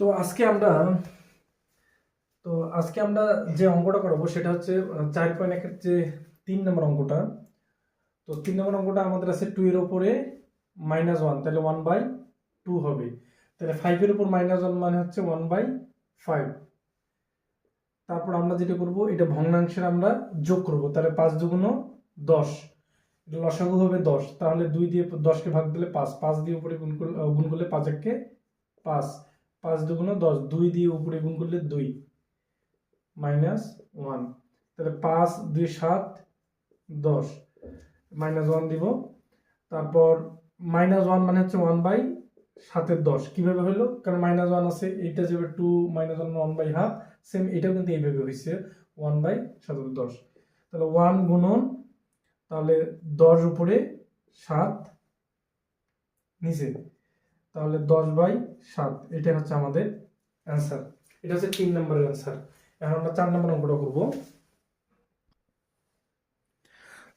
তো আজকে আমরা, তো আজকে আমরা যে অঙ্কটা করব সেটা হচ্ছে চার পয়েন্ট একের যে তিন নম্বর অঙ্কটা, তো তিন নম্বর অঙ্কটা আমাদের আছে টু এর ওপরে মাইনাস ওয়ান তাহলে ওয়ান বাই টু হবে। তাহলে ফাইভের উপর মাইনাস ওয়ান মানে হচ্ছে ওয়ান বাই ফাইভ তারপর আমরা যেটা করব, এটা ভগ্নাংশের আমরা যোগ করব, তাহলে পাঁচ দুগুণ দশ। এটা লসাগু হবে দশ, তাহলে দুই দিয়ে দশকে ভাগ দিলে পাঁচ পাঁচ দিয়ে উপরে গুণ করলে গুণ করলে পাঁচ এককে পাঁচ। পাঁচ দুগুণ দশ, দুই দিয়ে উপরে গুণ করলে দুই, মাইনাস ওয়ান। তাহলে পাঁচ, দুই, সাত, দশ, মাইনাস ওয়ান দিব। তারপর মাইনাস ওয়ান মানে হচ্ছে ওয়ান বাই সাতের দশ। কীভাবে হলো? কারণ মাইনাস ওয়ান আছে, এইটা যাবে two minus one one by half same এটাও কিন্তু এইভাবে হয়েছে ওয়ান বাই সাতের দশ। তাহলে ওয়ান গুণন, তাহলে দশ উপরে সাত, নিচে। তাহলে দশ বাই সাত এটা হচ্ছে আমাদের অ্যান্সার এটা হচ্ছে তিন নম্বরের অ্যান্সার এখন আমরা চার নম্বর অঙ্কটা করব।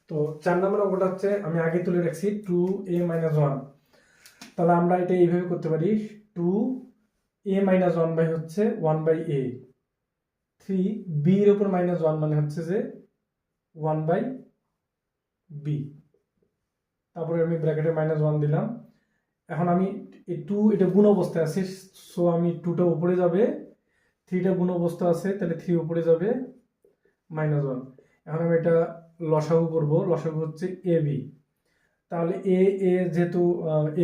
তো চার নম্বর অঙ্কটা হচ্ছে, আমি আগে তুলে রাখছি টু এ মাইনাস ওয়ান তাহলে আমরা এটা এইভাবে করতে পারি two A minus one by হচ্ছে one by A three B এর উপর মাইনাস ওয়ান মানে হচ্ছে যে ওয়ান বাই বি তারপরে আমি ব্র্যাকেটে মাইনাস ওয়ান দিলাম। এখন আমি টু এটা গুণ অবস্থায় আছে সো আমি টুটা উপরে যাবে থ্রিটা গুণ অবস্থা আছে, তাহলে থ্রি উপরে যাবে মাইনাস ওয়ান এখন আমি এটা লসাগু করব, লসাগু হচ্ছে এ বি তাহলে এ এ যেহেতু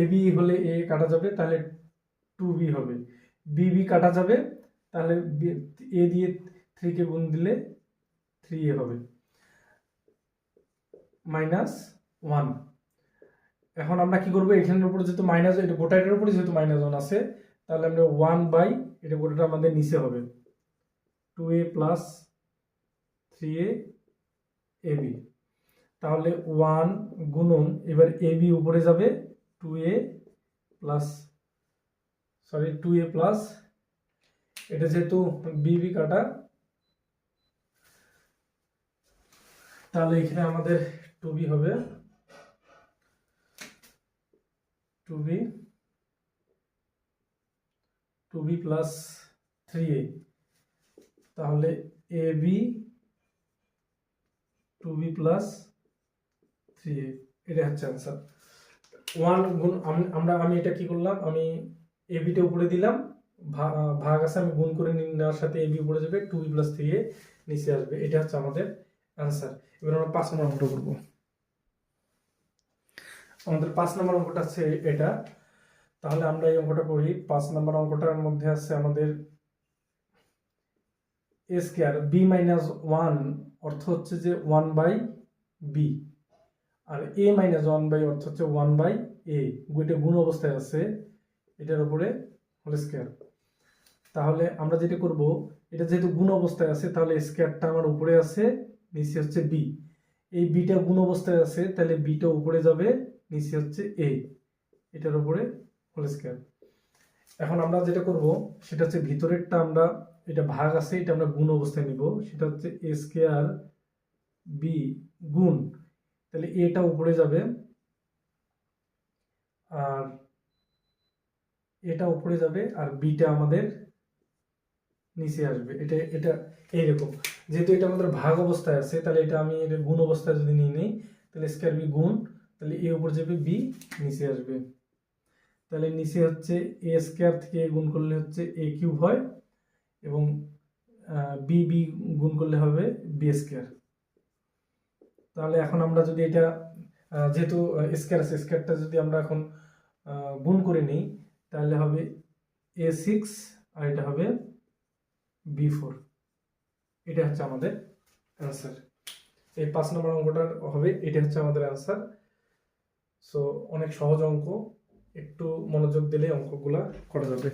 এ বি হলে এ কাটা যাবে, তাহলে টু বি হবে। বি বি কাটা যাবে, তাহলে এ দিয়ে থ্রিকে গুণ দিলে থ্রি এ হবে। মাইনাস ওয়ান এখন আমরা কি করব? এখানের উপরে যেহেতু মাইনাস এটা গোটা গোটাটার উপরে যেহেতু মাইনাস ওয়ান আছে, তাহলে আমরা ওয়ান বাই এটা গোটাটা আমাদের নিচে হবে। Two A plus three A A B তাহলে ওয়ান গুণন, এবার এ বি উপরে যাবে two A plus sorry two A plus এটা যেহেতু বিবি কাটা। তাহলে এখানে আমাদের টু বি হবে। Two B two B plus three A তাহলে A B two B plus three A এটা হচ্ছে অ্যান্সার ওয়ান গুণ, আম- আমরা, আমি এটা কি করলাম? আমি এ বিটা উপরে দিলাম। ভাগ আছে, আমি গুণ করে নেওয়ার সাথে এ বি উপরে যাবে two B plus three A নিচে আসবে। এটা হচ্ছে আমাদের অ্যান্সার এবার আমরা পাঁচ নম্বর করব। আমাদের পাঁচ নম্বর অঙ্কটা আছে এটা। তাহলে আমরা এই অঙ্কটা করি। পাঁচ নম্বর অঙ্কটার মধ্যে আছে আমাদের A square B minus one অর্থ হচ্ছে যে ওয়ান বাই বি আর এ মাইনাস ওয়ান বাই অর্থ হচ্ছে ওয়ান বাই এ এটা গুণ অবস্থায় আছে এটার উপরে হোল স্কোয়ার তাহলে আমরা যেটা করব, এটা যেহেতু গুণ অবস্থায় আছে, তাহলে স্কোয়ারটা আমার উপরে আছে, নিচে হচ্ছে বি এই বিটা গুণ অবস্থায় আছে, তাহলে বিটা উপরে যাবে নিচে হচ্ছে এ এটার উপরে হোল স্কোয়ার এখন আমরা যেটা করব, সেটা হচ্ছে ভিতরেরটা আমরা, এটা ভাগ আছে, এটা আমরা গুণ অবস্থায় নিব, সেটা হচ্ছে এ স্কোয়ার বি গুণ। তাহলে এটা উপরে যাবে, আর এটা উপরে যাবে, আর বিটা আমাদের নিচে আসবে। এটা এটা এইরকম। যেহেতু এটা আমাদের ভাগ অবস্থায় আছে, তাহলে এটা আমি এটা গুণ অবস্থায় যদি নিয়ে নিই, তাহলে স্কোয়ার বি গুণ। তাহলে এ উপর যাবে বি, নিচে আসবে। তাহলে নিচে হচ্ছে এ স্কোয়ার থেকে এ গুণ করলে হচ্ছে এ কিউব হয় এবং বি বি গুণ করলে হবে বি স্কোয়ার। তাহলে এখন আমরা যদি এটা যেহেতু স্কোয়ার আছে, স্কোয়ারটা যদি আমরা এখন গুণ করে নিই, তাহলে হবে এ সিক্স আর এটা হবে বি ফোর। এটা হচ্ছে আমাদের অ্যান্সার। এই পাঁচ নম্বর অঙ্কটার হবে, এটা হচ্ছে আমাদের অ্যান্সার। সো অনেক সহজ অঙ্ক একটু মনোযোগ দিলে অঙ্কগুলা করা যাবে।